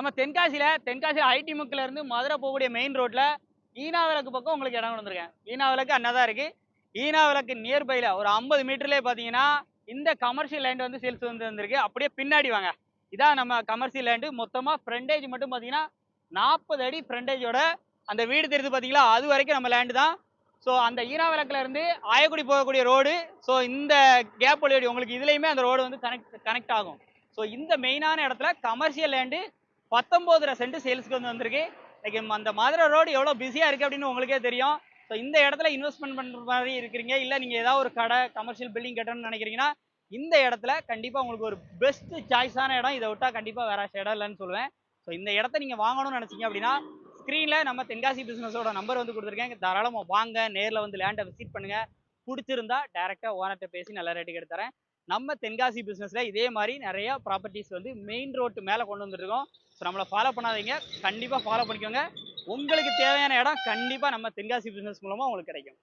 நம்ம தென்காசியில் தென்காசி ஐடி முக்கில் இருந்து மதுரை போகக்கூடிய மெயின் ரோட்டில் ஈனாவிளக்கு பக்கம் உங்களுக்கு இடம் வந்திருக்கேன் ஈனாவிளக்கு அன்னதான் இருக்குது ஈனாவிளக்கு ஈனா விளக்கு நியர்பைல ஒரு ஐம்பது மீட்டர்லேயே பார்த்தீங்கன்னா இந்த கமர்ஷியல் லேண்ட் வந்து சேல்ஸ் வந்து வந்திருக்கு. அப்படியே பின்னாடி வாங்க. இதான் நம்ம கமர்ஷியல் லேண்டு மொத்தமாக ஃப்ரண்டேஜ் மட்டும் பார்த்தீங்கன்னா நாற்பது அடி ஃப்ரண்டேஜோட அந்த வீடு தெரியுது பார்த்தீங்களா அது வரைக்கும் நம்ம லேண்டு தான். ஸோ அந்த ஈனா இருந்து ஆயக்குடி போகக்கூடிய ரோடு ஸோ இந்த கேப் வழியோடி உங்களுக்கு இதுலேயுமே அந்த ரோடு வந்து கனெக்ட் கனெக்ட் ஆகும். ஸோ இந்த மெயினான இடத்துல கமர்ஷியல் லேண்டு பத்தொம்போதரை சென்ட் சேல்ஸ்க்கு வந்து வந்திருக்கு. இன்னைக்கு அந்த மதுரை ரோடு எவ்வளோ பிஸியாக இருக்குது அப்படின்னு உங்களுக்கே தெரியும். ஸோ இந்த இடத்துல இன்வெஸ்ட்மெண்ட் பண்ணுற மாதிரி இருக்கிறீங்க. இல்லை நீங்கள் ஏதாவது ஒரு கடை கமர்ஷியல் பில்டிங் கட்டணும்னு நினைக்கிறீங்கன்னா இந்த இடத்துல கண்டிப்பாக உங்களுக்கு ஒரு பெஸ்ட் சாய்ஸான இடம். இதை விட்டால் கண்டிப்பாக வேற இடம் இல்லைன்னு சொல்லுவேன். ஸோ இந்த இடத்த நீங்கள் வாங்கணும்னு நினச்சிங்க அப்படின்னா ஸ்க்ரீனில் நம்ம தென்காசி பிஸ்னஸோட நம்பர் வந்து கொடுத்துருக்கேன். தாராளமாக வாங்க. நேரில் வந்து லேண்டை விசிட் பண்ணுங்கள் பிடிச்சிருந்தா டேரெக்டாக ஓனர்கிட்ட பேசி நல்ல ரேட்டுக்கு எடுத்துறேன் நம்ம தென்காசி பிஸ்னஸில் இதே மாதிரி நிறைய ப்ராப்பர்ட்டிஸ் வந்து மெயின் ரோட்டு மேலே கொண்டு வந்துட்டுருக்கோம். ஸோ நம்மளை ஃபாலோ பண்ணாதீங்க. கண்டிப்பாக ஃபாலோ பண்ணிக்கோங்க. உங்களுக்கு தேவையான இடம் கண்டிப்பாக நம்ம தென்காசி பிஸ்னஸ் மூலமாக உங்களுக்கு கிடைக்கும்.